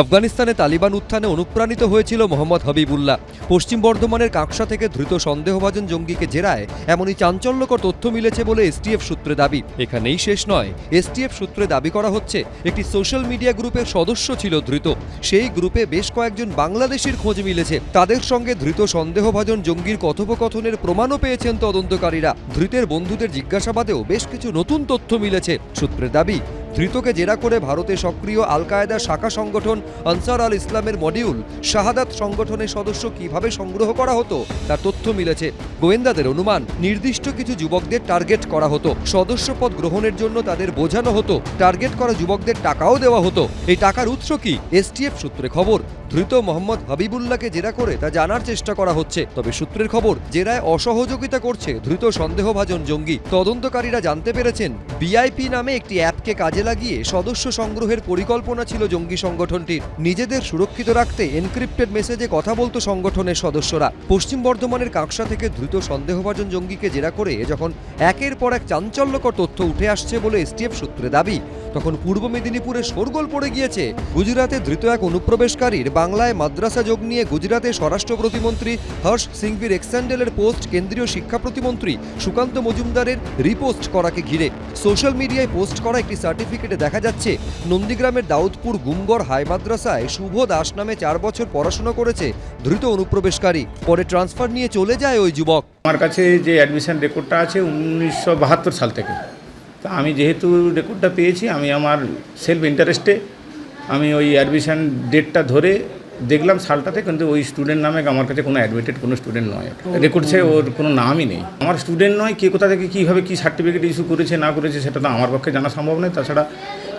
আফগানিস্তানে তালিবান উত্থানে অনুপ্রাণিত হয়েছিল মোহাম্মদ হাবিবুল্লাহ। পশ্চিম বর্ধমানের কাকসা থেকে ধৃত সন্দেহভাজন জঙ্গিকে জেরায় এমনই চাঞ্চল্যকর তথ্য মিলেছে বলে এসটিএফ সূত্রে দাবি। এখানেই শেষ নয়, এসটিএফ সূত্রে দাবি করা হচ্ছে, একটি সোশ্যাল মিডিয়া গ্রুপের সদস্য ছিল ধৃত। সেই গ্রুপে বেশ কয়েকজন বাংলাদেশির খোঁজ মিলেছে। তাদের সঙ্গে ধৃত সন্দেহভাজন জঙ্গির কথোপকথনের প্রমাণও পেয়েছেন তদন্তকারীরা। ধৃতের বন্ধুদের জিজ্ঞাসাবাদেও বেশ কিছু নতুন তথ্য মিলেছে। সূত্রের দাবি ধৃতকে জেরা করে ভারতে সক্রিয় আল কায়েদার শাখা সংগঠন আনসার আল ইসলামের মডিউল, শাহাদাত সংগঠনের সদস্য কীভাবে সংগ্রহ করা হতো, তার তথ্য মিলেছে। গোয়েন্দাদের অনুমান, নির্দিষ্ট কিছু যুবকদের টার্গেট করা হতো। সদস্যপদ গ্রহণের জন্য তাদের বোঝানো হতো। টার্গেট করা যুবকদের টাকাও দেওয়া হতো। এই টাকার উৎস কি? এসটিএফ সূত্রে খবর। ধৃত মোহাম্মদ হাবিবুল্লাহকে জেরা করে তা জানার চেষ্টা করা হচ্ছে। তবে সূত্রের খবর, জেরায় অসহযোগিতা করছে ধৃত সন্দেহভাজন জঙ্গি। তদন্তকারীরা জানতে পেরেছেন বিআইপি নামে একটি অ্যাপকে কাজে লাগিয়ে সদস্য সংগ্রহের পরিকল্পনা ছিল জঙ্গি সংগঠনটির। নিজেদের সুরক্ষিত রাখতে এনক্রিপ্টেড মেসেজে কথা বলতো সংগঠনের সদস্যরা। পশ্চিম বর্ধমানের কাকসা থেকে দ্রুত সন্দেহভাজন জঙ্গিকে জেরা করে যখন একের পর এক চাঞ্চল্যকর তথ্য উঠে আসছে বলে এসটিএফ সূত্রে দাবি তখন পূর্ব মেদিনীপুরে শোরগোল পড়ে গিয়েছে। গুজরাতে ধৃত এক অনুপ্রবেশকারীর বাংলায় মাদ্রাসা যোগ নিয়ে গুজরাতে স্বরাষ্ট্র প্রতিমন্ত্রী হর্ষ সিংভির এক্স্যান্ডেলের পোস্ট কেন্দ্রীয় শিক্ষা প্রতিমন্ত্রী সুকান্ত মজুমদারের রিপোস্ট করাকে ঘিরে সোশ্যাল মিডিয়ায় পোস্ট করা একটি সার্টিফিকেটে দেখা যাচ্ছে, নন্দীগ্রামের দাউদপুর গুমগড় হাই মাদ্রাসায় শুভ দাস নামে চার বছর পড়াশোনা করেছে ধৃত অনুপ্রবেশকারী। পরে ট্রান্সফার নিয়ে চলে যায় ওই যুবক। আমার কাছে যে অ্যাডমিশন রেকর্ডটা আছে উনিশশো বাহাত্তর সাল থেকে। তা আমি যেহেতু রেকর্ডটা পেয়েছি আমি আমার সেলফ ইন্টারেস্টে আমি ওই অ্যাডমিশন ডেটটা ধরে দেখলাম সালটাতে কিন্তু ওই স্টুডেন্ট নামে আমার কাছে কোনো অ্যাডমিটেড কোনো স্টুডেন্ট নয়। রেকর্ডসে ওর কোনো নামই নেই। আমার স্টুডেন্ট নয় কে কোথা থেকে কীভাবে কী সার্টিফিকেট ইস্যু করেছে না করেছে সেটা তো আমার পক্ষে জানা সম্ভব নয়। তাছাড়া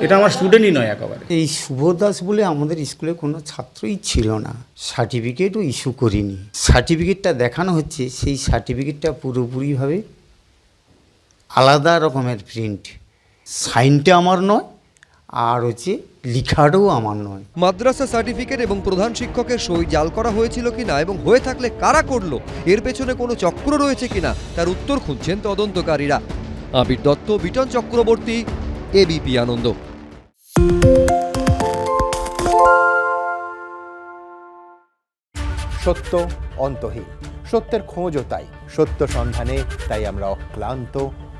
এটা আমার স্টুডেন্টই নয় একেবারে। এই শুভ দাস বলে আমাদের স্কুলে কোনো ছাত্রই ছিল না। সার্টিফিকেটও ইস্যু করিনি। সার্টিফিকেটটা দেখানো হচ্ছে সেই সার্টিফিকেটটা পুরোপুরিভাবে আলাদা রকমের প্রিন্ট সাইনটা আমার নয় আর হচ্ছে লিখাটাও আমার নয়। মাদ্রাসা সার্টিফিকেট এবং প্রধান শিক্ষকের সই জাল করা হয়েছিল কিনা এবং হয়ে থাকলে কারা করল এর পেছনে কোনো চক্র রয়েছে কিনা তার উত্তর খুঁজছেন তদন্তকারীরা। Abir Dutta Vuitton Chakraborty ABP Ananda. সত্য অন্তহীন সত্যের খোঁজও তাই সত্য সন্ধানে তাই আমরা অক্লান্ত।